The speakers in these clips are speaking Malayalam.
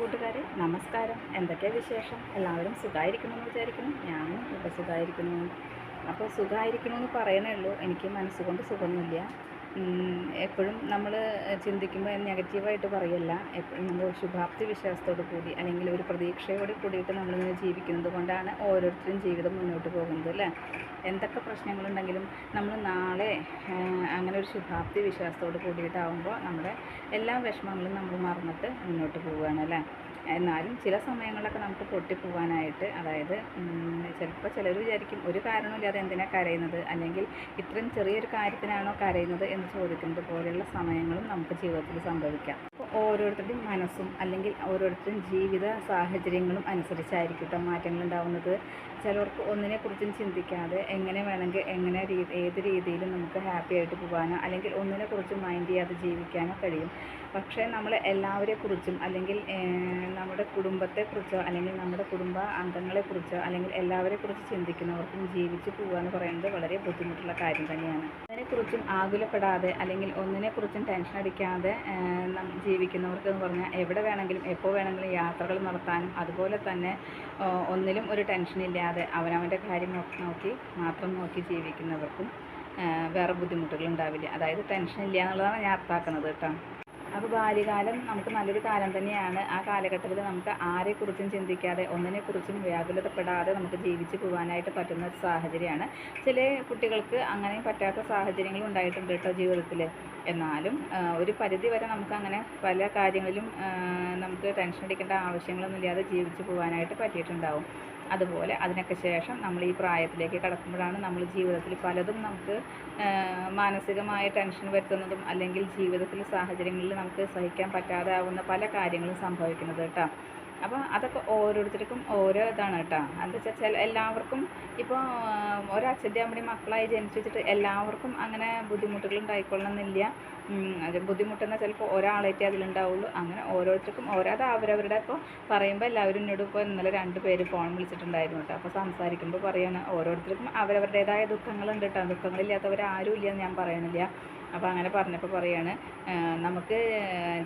കൂട്ടുകാരെ നമസ്കാരം. എന്തൊക്കെയാണ് വിശേഷം? എല്ലാവരും സുഖമായിരിക്കണമെന്ന് വിചാരിക്കുന്നു. ഞാനും ഇപ്പോൾ സുഖമായിരിക്കുന്നു അപ്പോൾ സുഖമായിരിക്കണമെന്ന് പറയണേ ഉള്ളൂ. എനിക്ക് മനസ്സുകൊണ്ട് സുഖമൊന്നുമില്ല. എപ്പോഴും നമ്മൾ ചിന്തിക്കുമ്പോൾ നെഗറ്റീവായിട്ട് പറയല്ല. എപ്പോഴും നമ്മൾ ശുഭാപ്തി വിശ്വാസത്തോടു കൂടി അല്ലെങ്കിൽ ഒരു പ്രതീക്ഷയോട് കൂടിയിട്ട് നമ്മളിങ്ങനെ ജീവിക്കുന്നത് കൊണ്ടാണ് ഓരോരുത്തരും ജീവിതം മുന്നോട്ട് പോകുന്നത് അല്ലേ? എന്തൊക്കെ പ്രശ്നങ്ങളുണ്ടെങ്കിലും നമ്മൾ നാളെ അങ്ങനെ ഒരു ശുഭാപ്തി വിശ്വാസത്തോട് കൂടിയിട്ടാവുമ്പോൾ നമ്മുടെ എല്ലാ വിഷമങ്ങളും നമ്മൾ മറന്നിട്ട് മുന്നോട്ട് പോവുകയാണ് അല്ലേ? എന്നാലും ചില സമയങ്ങളിലൊക്കെ നമുക്ക് പൊട്ടിപ്പോവാനായിട്ട് അതായത് ചിലപ്പോൾ ചിലർ വിചാരിക്കും ഒരു കാരണമില്ലാതെ എന്തിനാണ് കരയുന്നത്? അല്ലെങ്കിൽ ഇത്രയും ചെറിയൊരു കാര്യത്തിനാണോ കരയുന്നത് എന്ന് ചോദിക്കുന്നത് പോലെയുള്ള സമയങ്ങളും നമുക്ക് ജീവിതത്തിൽ സംഭവിക്കാം. അപ്പോൾ ഓരോരുത്തരുടെയും മനസ്സും അല്ലെങ്കിൽ ഓരോരുത്തരുടെയും ജീവിത സാഹചര്യങ്ങളും അനുസരിച്ചായിരിക്കും കേട്ടോ മാറ്റങ്ങൾ ഉണ്ടാവുന്നത്. ചിലർക്ക് ഒന്നിനെക്കുറിച്ചും ചിന്തിക്കാതെ എങ്ങനെ വേണമെങ്കിൽ എങ്ങനെ രീ ഏത് രീതിയിലും നമുക്ക് ഹാപ്പി ആയിട്ട് പോകാനോ അല്ലെങ്കിൽ ഒന്നിനെക്കുറിച്ചും മൈൻഡ് ചെയ്യാതെ ജീവിക്കാനോ കഴിയും. പക്ഷേ നമ്മൾ എല്ലാവരെക്കുറിച്ചും അല്ലെങ്കിൽ നമ്മുടെ കുടുംബത്തെക്കുറിച്ചോ അല്ലെങ്കിൽ നമ്മുടെ കുടുംബ അംഗങ്ങളെക്കുറിച്ചോ അല്ലെങ്കിൽ എല്ലാവരെക്കുറിച്ച് ചിന്തിക്കുന്നവർക്കും ജീവിച്ച് പോകുക എന്ന് പറയുന്നത് വളരെ ബുദ്ധിമുട്ടുള്ള കാര്യം തന്നെയാണ്. അതിനെക്കുറിച്ചും ആകുലപ്പെടാതെ അല്ലെങ്കിൽ ഒന്നിനെക്കുറിച്ചും ടെൻഷൻ അടിക്കാതെ ജീവിക്കുന്നവർക്ക് എന്ന് പറഞ്ഞാൽ എവിടെ വേണമെങ്കിലും എപ്പോൾ വേണമെങ്കിലും യാത്രകൾ നടത്താനും അതുപോലെ തന്നെ ഒന്നിലും ഒരു ടെൻഷൻ ഇല്ലാതെ അവനവന്റെ കാര്യം നോക്കി മാത്രം നോക്കി ജീവിക്കുന്നവർക്കും വേറെ ബുദ്ധിമുട്ടുകൾ ഉണ്ടാവില്ല അതായത് ടെൻഷൻ ഇല്ല എന്നുള്ളതാണ് ഞാൻ അർത്ഥാക്കുന്നത് കേട്ടോ. അപ്പോൾ ബാല്യകാലം നമുക്ക് നല്ലൊരു കാലം തന്നെയാണ്. ആ കാലഘട്ടത്തിൽ നമുക്ക് ആരെക്കുറിച്ചും ചിന്തിക്കാതെ ഒന്നിനെക്കുറിച്ചും വ്യാകുലതപ്പെടാതെ നമുക്ക് ജീവിച്ച് പോകാനായിട്ട് പറ്റുന്ന ഒരു സാഹചര്യമാണ്. ചില കുട്ടികൾക്ക് അങ്ങനെ പറ്റാത്ത സാഹചര്യങ്ങൾ ഉണ്ടായിട്ടുണ്ട് കേട്ടോ ജീവിതത്തിൽ എന്നാലും ഒരു പരിധി വരെ നമുക്ക് അങ്ങനെ പല കാര്യങ്ങളിലും നമുക്ക് ടെൻഷൻ അടിക്കേണ്ട ആവശ്യങ്ങളൊന്നുമില്ലാതെ ജീവിച്ച് പോകാനായിട്ട് പറ്റിയിട്ടുണ്ടാവും. അതുപോലെ അതിനൊക്കെ ശേഷം നമ്മൾ ഈ പ്രായത്തിലേക്ക് കടക്കുമ്പോഴാണ് നമ്മൾ ജീവിതത്തിൽ പലതും നമുക്ക് മാനസികമായ ടെൻഷൻ വരുത്തുന്നതും അല്ലെങ്കിൽ ജീവിതത്തിൽ സാഹചര്യങ്ങളിൽ നമുക്ക് സഹിക്കാൻ പറ്റാതെ ആവുന്ന പല കാര്യങ്ങളും സംഭവിക്കുന്നത് കേട്ടോ. അപ്പോൾ അതൊക്കെ ഓരോരുത്തർക്കും ഓരോ ഇതാണ് കേട്ടോ. എന്താ വെച്ചാൽ എല്ലാവർക്കും ഇപ്പോൾ ഒരച്ഛന്റെ അമ്മയുടെ മക്കളായി ജനിച്ചു വെച്ചിട്ട് എല്ലാവർക്കും അങ്ങനെ ബുദ്ധിമുട്ടുകൾ ഉണ്ടായിക്കൊള്ളണമെന്നില്ല ബുദ്ധിമുട്ടെന്നാൽ ചിലപ്പോൾ ഒരാളായിട്ടേ അതിലുണ്ടാവുള്ളൂ. അങ്ങനെ ഓരോരുത്തർക്കും ഓരോ അത് അവരവരുടെ ഇപ്പോൾ പറയുമ്പോൾ എല്ലാവരും എന്നോട് ഇപ്പോൾ ഇന്നലെ രണ്ട് പേര് ഫോൺ വിളിച്ചിട്ടുണ്ടായിരുന്നു കേട്ടോ. അപ്പോൾ സംസാരിക്കുമ്പോൾ പറയാണ് ഓരോരുത്തർക്കും അവരവരുടേതായ ദുഃഖങ്ങളുണ്ട് കേട്ടോ. ദുഃഖങ്ങളില്ലാത്തവർ ആരും ഇല്ല എന്ന് ഞാൻ പറയണില്ല. അപ്പോൾ അങ്ങനെ പറഞ്ഞപ്പോൾ പറയാണ് നമുക്ക്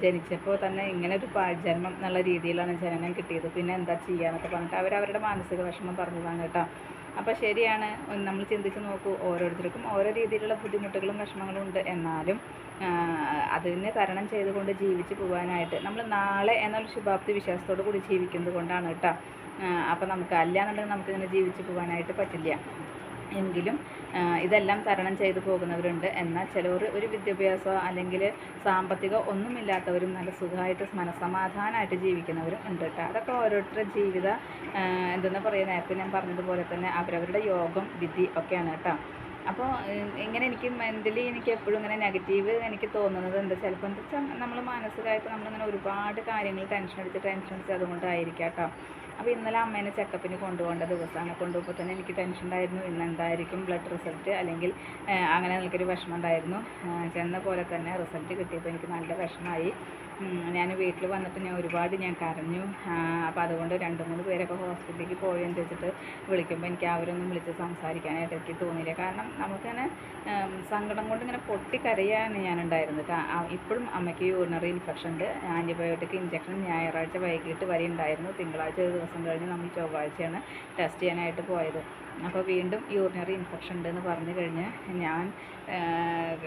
ജനിച്ചപ്പോൾ തന്നെ ഇങ്ങനെ ഒരു ജന്മം എന്നുള്ള രീതിയിലാണ് ജനനം കിട്ടിയത്. പിന്നെ എന്താ ചെയ്യാന്നൊക്കെ പറഞ്ഞിട്ട് അവർ അവരുടെ മാനസിക വിഷമം പറഞ്ഞതാണ് കേട്ടോ. അപ്പോൾ ശരിയാണ്. നമ്മൾ ചിന്തിച്ച് നോക്കൂ. ഓരോരുത്തർക്കും ഓരോ രീതിയിലുള്ള ബുദ്ധിമുട്ടുകളും വിഷമങ്ങളും ഉണ്ട്. എന്നാലും അതിനെ തരണം ചെയ്തുകൊണ്ട് ജീവിച്ച് പോകാനായിട്ട് നമ്മൾ നാളെ എന്നൊരു ശുഭാപ്തി വിശ്വാസത്തോടു കൂടി ജീവിക്കുന്നത് കൊണ്ടാണ് കേട്ടോ. അപ്പോൾ നമുക്ക് അല്ല എന്നുണ്ടെങ്കിൽ നമുക്കിങ്ങനെ ജീവിച്ച് പോകാനായിട്ട് പറ്റില്ല. എങ്കിലും ഇതെല്ലാം തരണം ചെയ്തു പോകുന്നവരുണ്ട്. എന്നാൽ ചിലർ ഒരു വിദ്യാഭ്യാസമോ അല്ലെങ്കിൽ സാമ്പത്തികം ഒന്നുമില്ലാത്തവരും നല്ല സുഖമായിട്ട് മനസ്സമാധാനമായിട്ട് ജീവിക്കുന്നവരും ഉണ്ട് കേട്ടോ. അതൊക്കെ ഓരോരുത്തരുടെ ജീവിത എന്തെന്ന് പറയുക നേരത്തെ ഞാൻ പറഞ്ഞതുപോലെ തന്നെ അവരവരുടെ യോഗം വിധി ഒക്കെയാണ് കേട്ടോ. അപ്പോൾ ഇങ്ങനെ എനിക്ക് മെന്റലി എനിക്ക് എപ്പോഴും ഇങ്ങനെ നെഗറ്റീവ് എനിക്ക് തോന്നുന്നത് എന്താ ചിലപ്പോൾ എന്താ വെച്ചാൽ നമ്മൾ മാനസികമായിട്ട് നമ്മളിങ്ങനെ ഒരുപാട് കാര്യങ്ങൾ ടെൻഷൻ അടിച്ച് ടെൻഷൻ അടിച്ച് അതുകൊണ്ടായിരിക്കാം കേട്ടോ. അപ്പോൾ ഇന്നലെ അമ്മേനെ ചെക്കപ്പിന് കൊണ്ടുപോകേണ്ട ദിവസമാണ്. കൊണ്ടുപോകുമ്പോൾ തന്നെ എനിക്ക് ടെൻഷൻ ഉണ്ടായിരുന്നു. ഇന്ന് എന്തായിരിക്കും ബ്ലഡ് റിസൾട്ട് അല്ലെങ്കിൽ അങ്ങനെ എനിക്കൊരു വിഷമം ഉണ്ടായിരുന്നു. ചെന്ന പോലെ തന്നെ റിസൾട്ട് കിട്ടിയപ്പോൾ എനിക്ക് നല്ല വിഷമമായി. ഞാൻ വീട്ടിൽ വന്നിട്ട് ഞാൻ ഒരുപാട് ഞാൻ കരഞ്ഞു. അപ്പോൾ അതുകൊണ്ട് രണ്ട് മൂന്ന് പേരൊക്കെ ഹോസ്പിറ്റലിലേക്ക് പോയെന്ന് വെച്ചിട്ട് വിളിക്കുമ്പോൾ എനിക്ക് അവരൊന്നും വിളിച്ച് സംസാരിക്കാനായിട്ട് എനിക്ക് തോന്നിയില്ല. കാരണം നമുക്കങ്ങനെ സങ്കടം കൊണ്ട് ഇങ്ങനെ പൊട്ടിക്കരയാണ് ഞാനുണ്ടായിരുന്നത് ഇപ്പോഴും അമ്മയ്ക്ക് യൂറിനറി ഇൻഫെക്ഷൻ ഉണ്ട്. ആന്റിബയോട്ടിക് ഇഞ്ചക്ഷൻ ഞായറാഴ്ച വൈകിട്ട് വരെ ഉണ്ടായിരുന്നു. തിങ്കളാഴ്ച ഒരു ദിവസം കഴിഞ്ഞ് നമ്മൾ ചൊവ്വാഴ്ചയാണ് ടെസ്റ്റ് ചെയ്യാനായിട്ട് പോയത്. അപ്പോൾ വീണ്ടും യൂറിനറി ഇൻഫെക്ഷൻ ഉണ്ടെന്ന് പറഞ്ഞു കഴിഞ്ഞ് ഞാൻ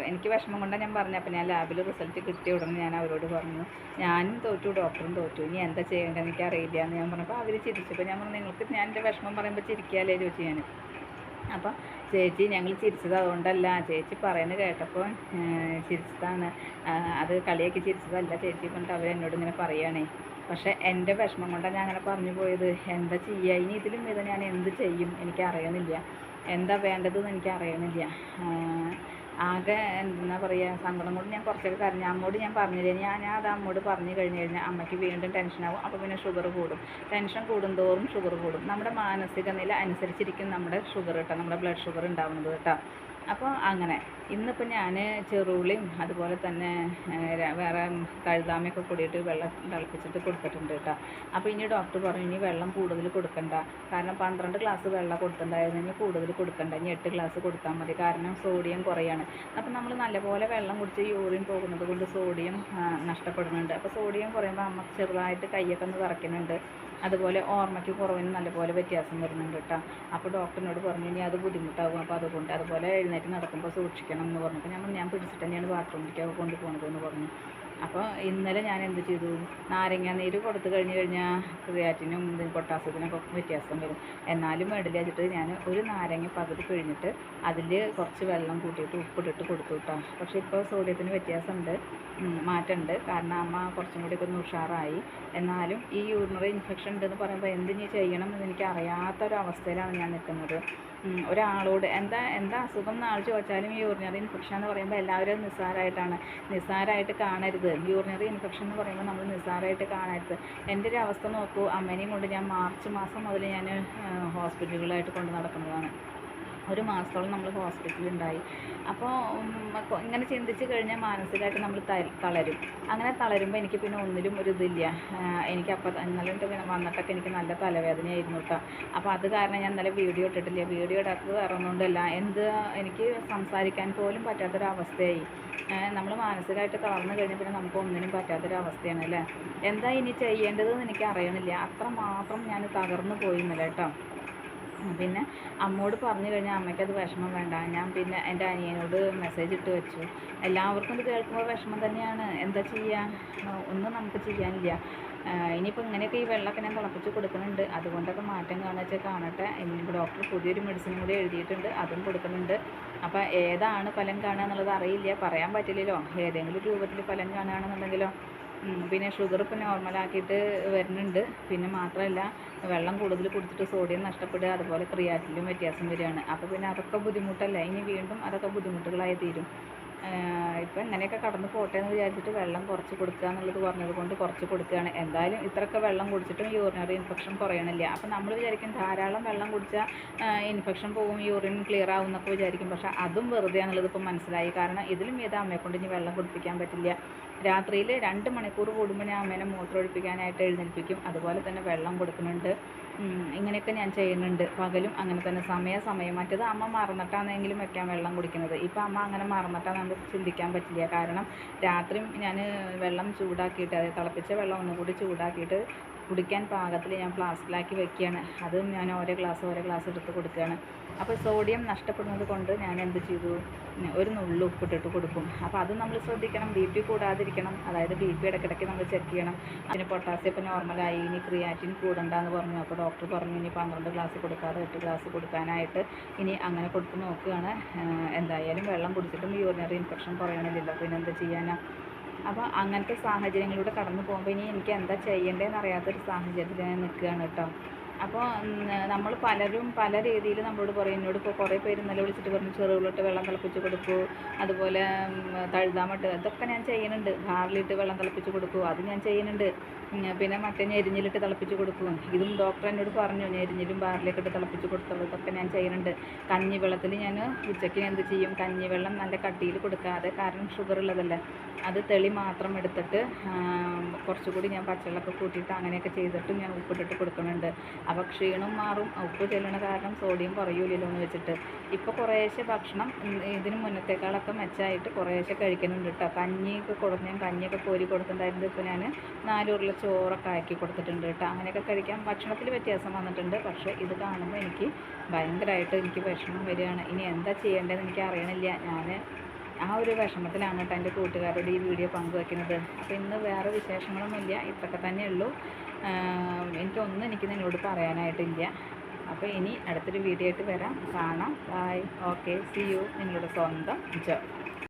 എനിക്ക് വിഷമം കൊണ്ടാണ് ഞാൻ പറഞ്ഞത്. അപ്പോൾ ഞാൻ ലാബിൽ റിസൾട്ട് കിട്ടിയ ഉടനെ ഞാൻ അവരോട് പറഞ്ഞു ഞാനും തോറ്റു ഡോക്ടറും തോറ്റു. ഇനി എന്താ ചെയ്യേണ്ടത്? എനിക്ക് അറിയില്ല എന്ന് ഞാൻ പറഞ്ഞപ്പോൾ അവർ ചിരിച്ചപ്പോൾ ഞാൻ പറഞ്ഞു നിങ്ങൾക്ക് ഞാൻ എന്റെ വിഷമം പറയുമ്പോൾ ചിരിക്കാല്ലേ? ചോദിച്ചു ഞാൻ. അപ്പോൾ ചേച്ചി ഞങ്ങൾ ചിരിച്ചത് അതുകൊണ്ടല്ല. ചേച്ചി പറയുന്നത് കേട്ടപ്പോൾ ചിരിച്ചതാണ്. അത് കളിയാക്കി ചിരിച്ചതല്ല ചേച്ചി പറഞ്ഞിട്ട് അവരെന്നോട് ഇങ്ങനെ പറയുകയാണേ. പക്ഷേ എന്റെ വിഷമം കൊണ്ടാണ് ഞാൻ അങ്ങനെ പറഞ്ഞു പോയത്. എന്താ ചെയ്യുക? ഇനി ഇതിലും ഇത് ഞാൻ എന്ത് ചെയ്യും? എനിക്ക് അറിയണില്ല എന്താ വേണ്ടതെന്ന് എനിക്ക് ആകെ എന്താ പറയുക സങ്കടം കൊണ്ട് ഞാൻ കുറച്ചൊക്കെ കരഞ്ഞു. അമ്മോട് ഞാൻ പറഞ്ഞില്ലേ ഞാൻ അത് അമ്മോട് പറഞ്ഞു കഴിഞ്ഞു കഴിഞ്ഞാൽ അമ്മയ്ക്ക് വീണ്ടും ടെൻഷനാവും അപ്പോൾ പിന്നെ ഷുഗർ കൂടും. ടെൻഷൻ കൂടുന്തോറും ഷുഗർ കൂടും. നമ്മുടെ മാനസിക നില അനുസരിച്ചിരിക്കും നമ്മുടെ ഷുഗർ കേട്ടോ നമ്മുടെ ബ്ലഡ് ഷുഗർ ഉണ്ടാവുന്നത് കേട്ടോ. അപ്പോൾ അങ്ങനെ. ഇന്നിപ്പോൾ ഞാൻ ചെറുള്ളിയും അതുപോലെ തന്നെ വേറെ കഴുതാമയൊക്കെ കൂടിയിട്ട് വെള്ളം തിളപ്പിച്ചിട്ട് കൊടുത്തിട്ടുണ്ട് കേട്ടോ. അപ്പോൾ ഇനി ഡോക്ടർ പറഞ്ഞു ഇനി വെള്ളം കൂടുതൽ കൊടുക്കണ്ട. കാരണം പന്ത്രണ്ട് ഗ്ലാസ് വെള്ളം കൊടുത്തിട്ടുണ്ടായിരുന്നു. ഇനി കൂടുതൽ കൊടുക്കണ്ട. ഇനി എട്ട് ഗ്ലാസ് കൊടുത്താൽ മതി. കാരണം സോഡിയം കുറയാണ്. അപ്പോൾ നമ്മൾ നല്ലപോലെ വെള്ളം കുടിച്ച് യൂറിൻ പോകുന്നത് കൊണ്ട് സോഡിയം നഷ്ടപ്പെടുന്നുണ്ട്. അപ്പോൾ സോഡിയം കുറയുമ്പോൾ അമ്മ ചെറുതായിട്ട് കയ്യൊക്കെ ഒന്ന് വിറയ്ക്കുന്നുണ്ട്. അതുപോലെ ഓർമ്മയ്ക്ക് കുറവിന് നല്ലപോലെ വ്യത്യാസം വരുന്നുണ്ട് കേട്ടോ. അപ്പോൾ ഡോക്ടറിനോട് പറഞ്ഞു ഇനി അത് ബുദ്ധിമുട്ടാകും. അപ്പോൾ അതുകൊണ്ട് അതുപോലെ എഴുന്നേറ്റ് നടക്കുമ്പോൾ സൂക്ഷിക്കണം എന്ന് പറഞ്ഞപ്പോൾ ഞാൻ ഞാൻ പിടിച്ചിട്ട് തന്നെയാണ് ബാത്റൂമിലേക്ക് കൊണ്ടുപോകുന്നത് എന്ന് പറഞ്ഞു. അപ്പോൾ ഇന്നലെ ഞാൻ എന്ത് ചെയ്തു? നാരങ്ങ നീര് കൊടുത്തു കഴിഞ്ഞ് കഴിഞ്ഞാൽ ക്രിയാറ്റിനും പൊട്ടാസ്യത്തിനൊക്കെ വ്യത്യാസം വരും. എന്നാലും വേണ്ടില്ല വെച്ചിട്ട് ഞാൻ ഒരു നാരങ്ങ പകുതി പിഴിഞ്ഞിട്ട് അതിൽ കുറച്ച് വെള്ളം കൂട്ടിയിട്ട് ഉപ്പിട്ടിട്ട് കൊടുത്തു കിട്ടാം പക്ഷേ ഇപ്പോൾ സോഡിയത്തിന് വ്യത്യാസമുണ്ട്. മാറ്റമുണ്ട് കാരണം അമ്മ കുറച്ചും കൂടി ഒന്ന് ഉഷാറായി. എന്നാലും ഈ യൂറിനറി ഇൻഫെക്ഷൻ ഉണ്ടെന്ന് പറയുമ്പോൾ എന്തിനു ചെയ്യണം എന്ന് എനിക്ക് അറിയാത്ത ഒരു അവസ്ഥയിലാണ് ഞാൻ നിൽക്കുന്നത്. ഒരാളോട് എന്താ എന്താ അസുഖം എന്ന് ആൾ ചോദിച്ചാലും ഈ യൂറിനറി ഇൻഫെക്ഷൻ എന്ന് പറയുമ്പോൾ എല്ലാവരും നിസ്സാരമായിട്ടാണ് നിസ്സാരമായിട്ട് കാണരുത്. യൂറിനറി ഇൻഫെക്ഷൻ എന്ന് പറയുമ്പോൾ നമ്മൾ നിസ്സാരമായിട്ട് കാണരുത്. എന്റെ ഒരു അവസ്ഥ നോക്കൂ. അമ്മേനെയും കൊണ്ട് ഞാൻ മാർച്ച് മാസം മുതൽ ഞാൻ ഹോസ്പിറ്റലുകളായിട്ട് കൊണ്ട് നടക്കുന്നതാണ്. ഒരു മാസത്തോളം നമ്മൾ ഹോസ്പിറ്റലിൽ ഉണ്ടായി അപ്പോൾ ഇങ്ങനെ ചിന്തിച്ച് കഴിഞ്ഞാൽ മാനസികമായിട്ട് നമ്മൾ തളരും. അങ്ങനെ തളരുമ്പോൾ എനിക്ക് പിന്നെ ഒന്നിലും ഒരു ഇതില്ല. എനിക്ക് അപ്പോൾ ഇന്നലെ വന്നിട്ടൊക്കെ എനിക്ക് നല്ല തലവേദനയായിരുന്നു കേട്ടോ അപ്പോൾ അത് കാരണം ഞാൻ ഇന്നലെ വീഡിയോ ഇട്ടിട്ടില്ല. വീഡിയോ ഇടാത്തത് ഒന്നുകൊണ്ടല്ല എന്ത് എനിക്ക് സംസാരിക്കാൻ പോലും പറ്റാത്തൊരവസ്ഥയായി. നമ്മൾ മാനസികമായിട്ട് തളർന്നു കഴിഞ്ഞാൽ പിന്നെ നമുക്ക് ഒന്നിനും പറ്റാത്തൊരവസ്ഥയാണ് അല്ലേ? എന്താ ഇനി ചെയ്യേണ്ടതെന്ന് എനിക്ക് അറിയണില്ല അത്ര മാത്രം ഞാൻ തകർന്നു പോയി കേട്ടോ പിന്നെ അമ്മോട് പറഞ്ഞു കഴിഞ്ഞാൽ അമ്മയ്ക്ക് അത് വിഷമം വേണ്ട. ഞാൻ പിന്നെ എന്റെ അനിയനോട് മെസ്സേജ് ഇട്ട് വെച്ചു. എല്ലാവർക്കും ഇത് കേൾക്കുമ്പോൾ വിഷമം തന്നെയാണ്. എന്താ ചെയ്യുക ഒന്നും നമുക്ക് ചെയ്യാനില്ല. ഇനിയിപ്പോൾ ഇങ്ങനെയൊക്കെ ഈ വെള്ളമൊക്കെ ഞാൻ തിളപ്പിച്ച് കൊടുക്കുന്നുണ്ട്. അതുകൊണ്ടൊക്കെ മാറ്റം കാണുക വെച്ചാൽ കാണട്ടെ. ഇനിയിപ്പോൾ ഡോക്ടർ പുതിയൊരു മെഡിസിനും കൂടി എഴുതിയിട്ടുണ്ട്. അതും കൊടുക്കുന്നുണ്ട്. അപ്പോൾ ഏതാണ് ഫലം കാണുക എന്നുള്ളത് അറിയില്ല. പറയാൻ പറ്റില്ലല്ലോ. ഏതെങ്കിലും രൂപത്തിൽ ഫലം കാണുകയാണെന്നുണ്ടെങ്കിലോ പിന്നെ ഷുഗർ ഇപ്പോൾ നോർമലാക്കിയിട്ട് വരുന്നുണ്ട്. പിന്നെ മാത്രമല്ല വെള്ളം കൂടുതൽ കുടിച്ചിട്ട് സോഡിയം നഷ്ടപ്പെടുക അതുപോലെ ക്രിയാറ്റിലും വ്യത്യാസം വരികയാണ്. അപ്പോൾ പിന്നെ അതൊക്കെ ബുദ്ധിമുട്ടല്ല? ഇനി വീണ്ടും അതൊക്കെ ബുദ്ധിമുട്ടുകളായി തീരും. ഇപ്പം ഇങ്ങനെയൊക്കെ കടന്നു പോട്ടെ എന്ന് വിചാരിച്ചിട്ട് വെള്ളം കുറച്ച് കൊടുക്കുക എന്നുള്ളത് പറഞ്ഞത് കൊണ്ട് കുറച്ച് കൊടുക്കുകയാണ്. എന്തായാലും ഇത്രയൊക്കെ വെള്ളം കുടിച്ചിട്ടും യൂറിനറി ഇൻഫെക്ഷൻ കുറയണില്ല. അപ്പം നമ്മൾ വിചാരിക്കും ധാരാളം വെള്ളം കുടിച്ചാൽ ഇൻഫെക്ഷൻ പോകും യൂറിൻ ക്ലിയർ ആവും എന്നൊക്കെ വിചാരിക്കും. പക്ഷേ അതും വെറുതെ എന്നുള്ളത് ഇപ്പം മനസ്സിലായി. കാരണം ഇതിലും ഏത് അമ്മയെ കൊണ്ട് ഇനി വെള്ളം കുടിപ്പിക്കാൻ പറ്റില്ല. രാത്രിയിൽ രണ്ട് മണിക്കൂർ കൂടുമ്പോൾ ഞാൻ അമ്മേനെ മൂത്രമൊഴിപ്പിക്കാനായിട്ട് എഴുന്നേൽപ്പിക്കും. അതുപോലെ തന്നെ വെള്ളം കൊടുക്കുന്നുണ്ട്. ഇങ്ങനെയൊക്കെ ഞാൻ ചെയ്യുന്നുണ്ട്. പകലും അങ്ങനെ തന്നെ സമയ സമയം. മറ്റേത് അമ്മ മറന്നിട്ടാണെങ്കിലും വെക്കാൻ വെള്ളം കുടിക്കുന്നത്. ഇപ്പം അമ്മ അങ്ങനെ മറന്നിട്ടാണ് നമുക്ക് ചിന്തിക്കാൻ പറ്റില്ല. കാരണം രാത്രി ഞാൻ വെള്ളം ചൂടാക്കിയിട്ട് അതായത് തിളപ്പിച്ച വെള്ളം ഒന്നുകൂടി ചൂടാക്കിയിട്ട് കുടിക്കാൻ പാകത്തിൽ ഞാൻ ഫ്ലാസ്കിലാക്കി വെക്കുകയാണ്. അതും ഞാൻ ഓരോ ഗ്ലാസ് ഓരോ ഗ്ലാസ് എടുത്ത് കൊടുക്കുകയാണ്. അപ്പോൾ സോഡിയം നഷ്ടപ്പെടുന്നത് കൊണ്ട് ഞാൻ എന്ത് ചെയ്തു? ഒരു നുള്ളു ഉപ്പിട്ടിട്ട് കൊടുക്കും. അപ്പോൾ അത് നമ്മൾ ശ്രദ്ധിക്കണം. ബി പി കൂടാതിരിക്കണം. അതായത് ബി പി ഇടയ്ക്കിടയ്ക്ക് നമ്മൾ ചെക്ക് ചെയ്യണം. അതിന് പൊട്ടാസ്യം ഇപ്പോൾ നോർമലായി. ഇനി ക്രിയാറ്റിൻ കൂടണ്ടെന്ന് പറഞ്ഞു. അപ്പോൾ ഡോക്ടർ പറഞ്ഞു ഇനി പന്ത്രണ്ട് ഗ്ലാസ് കൊടുക്കാതെ എട്ട് ഗ്ലാസ് കൊടുക്കാനായിട്ട് ഇനി അങ്ങനെ കൊടുത്ത് നോക്കുകയാണ്. എന്തായാലും വെള്ളം കുടിച്ചിട്ടും യൂറിനറി ഇൻഫെക്ഷൻ കുറയണില്ലല്ലോ. പിന്നെ എന്താ ചെയ്യാനാ? അപ്പോൾ അങ്ങനത്തെ സാഹചര്യങ്ങളിലൂടെ കടന്നു പോകുമ്പോൾ ഇനി എനിക്ക് എന്താ ചെയ്യേണ്ടതെന്ന് അറിയാത്തൊരു സാഹചര്യത്തിൽ ഞാൻ നിൽക്കുകയാണ് കേട്ടോ അപ്പോൾ നമ്മൾ പലരും പല രീതിയിൽ നമ്മളോട് പറയും എന്നോട് ഇപ്പോൾ കുറേ പേര് ഇന്നലെ വിളിച്ചിട്ട് പറഞ്ഞു ചെറുകളിട്ട് വെള്ളം തിളപ്പിച്ച് കൊടുക്കൂ അതുപോലെ തഴുതാമട്ട് ഇതൊക്കെ ഞാൻ ചെയ്യുന്നുണ്ട്. ഹാറിലിട്ട് വെള്ളം തിളപ്പിച്ച് കൊടുക്കൂ അത് ഞാൻ ചെയ്യുന്നുണ്ട്. പിന്നെ മറ്റേ ഞെരിഞ്ഞിലിട്ട് തിളപ്പിച്ച് കൊടുക്കും. ഇതും ഡോക്ടർ എന്നോട് പറഞ്ഞു ഞെരിഞ്ഞിലും ബാറിലേക്ക് ഇട്ട് തിളപ്പിച്ച് കൊടുത്തുള്ളൂ ഇതൊക്കെ ഞാൻ ചെയ്യുന്നുണ്ട്. കഞ്ഞി വെള്ളത്തിൽ ഞാൻ ഉച്ചയ്ക്ക് എന്ത് ചെയ്യും? കഞ്ഞി വെള്ളം നല്ല കട്ടിയിൽ കൊടുക്കാതെ കാരണം ഷുഗർ ഉള്ളതല്ലേ. അത് തെളി മാത്രം എടുത്തിട്ട് കുറച്ചുകൂടി ഞാൻ പച്ചവെള്ളമൊക്കെ കൂട്ടിയിട്ട് അങ്ങനെയൊക്കെ ചെയ്തിട്ട് ഞാൻ ഉപ്പിട്ടിട്ട് കൊടുക്കുന്നുണ്ട്. അപ്പോൾ ക്ഷീണം മാറും. ഉപ്പ് ചെല്ലണ കാരണം സോഡിയം കുറയൂലല്ലോ എന്ന് വെച്ചിട്ട്. ഇപ്പോൾ കുറേശ്ശെ ഭക്ഷണം ഇതിന് മുന്നത്തേക്കാളൊക്കെ മെച്ചമായിട്ട് കുറേശ്ശെ കഴിക്കുന്നുണ്ട് കേട്ടോ കഞ്ഞിയൊക്കെ കൊടുത്ത് ഞാൻ കഞ്ഞിയൊക്കെ കോരി കൊടുത്തിട്ടുണ്ടായിരുന്നു. ഇപ്പോൾ ഞാൻ നാലുരുള ചോറൊക്കെ ആക്കി കൊടുത്തിട്ടുണ്ട് കേട്ടോ അങ്ങനെയൊക്കെ കഴിക്കാൻ ഭക്ഷണത്തിൽ വ്യത്യാസം വന്നിട്ടുണ്ട്. പക്ഷേ ഇത് കാണുമ്പോൾ എനിക്ക് ഭയങ്കരമായിട്ട് എനിക്ക് വിഷമം വരികയാണ്. ഇനി എന്താ ചെയ്യേണ്ടതെന്ന് എനിക്ക് അറിയണില്ല. ഞാൻ ആ ഒരു വിഷമത്തിലാണ് കേട്ടോ എന്റെ കൂട്ടുകാരോട് ഈ വീഡിയോ പങ്കുവയ്ക്കുന്നത് അപ്പോൾ ഇന്ന് വേറെ വിശേഷങ്ങളൊന്നുമില്ല. ഇത്രയൊക്കെ തന്നെ ഉള്ളൂ ആഹ് എനിക്കൊന്നും എനിക്ക് നിങ്ങളോട് പറയാനായിട്ടില്ല. അപ്പോൾ ഇനി അടുത്തൊരു വീഡിയോ ആയിട്ട് വരാം. കാണാം. ബായ് ഓക്കെ സി യു നിങ്ങളുടെ സ്വന്തം ജോ.